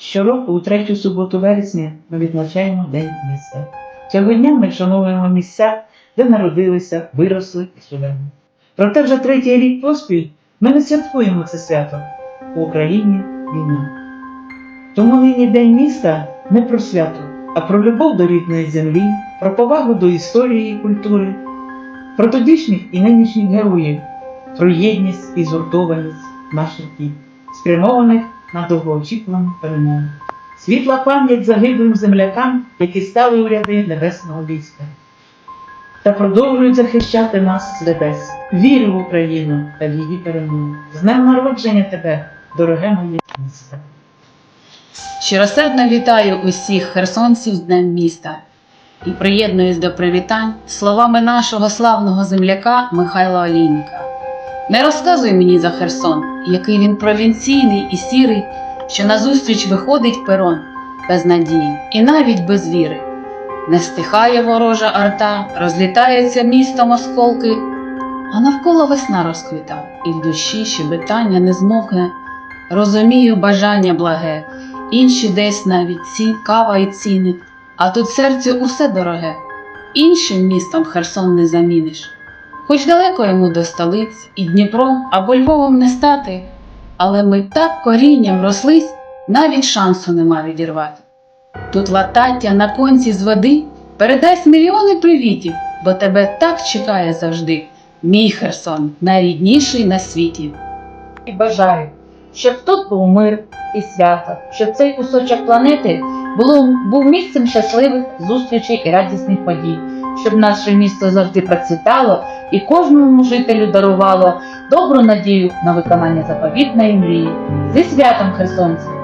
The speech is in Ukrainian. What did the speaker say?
Щороку, у третю суботу вересня, ми відзначаємо День міста. Цього дня ми вшановуємо місця, де народилися, виросли і живемо. Проте вже третій рік поспіль ми не святкуємо це свято. У Україні війна. Тому нині День міста не про свято, а про любов до рідної землі, про повагу до історії і культури, про тодішніх і нинішніх героїв, про єдність і згуртованість наших дій, спрямованих на довгоочікувану перемогу. Світла пам'ять загиблим землякам, які стали у ряди небесного війська. Та продовжують захищати нас з небес. Вірю в Україну та в її перемогу. З днем народження тебе, дороге моє місто. Щиросердно вітаю усіх херсонців з Днем міста і приєднуюсь до привітань словами нашого славного земляка Михайла Олійника. Не розказуй мені за Херсон, який він провінційний і сірий, що назустріч виходить перон без надії і навіть без віри. Не стихає ворожа арта, розлітається містом осколки, а навколо весна розквіта, і в душі щебетання не змовкне. Розумію бажання благе, інші десь навіть ці кава і ціни, а тут серцю усе дороге. Іншим містом Херсон не заміниш. Хоч далеко йому до столиць, і Дніпром або Львовом не стати, але ми так корінням рослись, навіть шансу нема відірвати. Тут латаття на конці з води передасть мільйони привітів, бо тебе так чекає завжди. Мій Херсон, найрідніший на світі. і бажаю, щоб тут був мир і свято, щоб цей кусочок планети було, був місцем щасливих зустрічей і радісних подій, щоб наше місто завжди процвітало і кожному жителю дарувало добру надію на виконання заповітної мрії. Зі святом херсонців!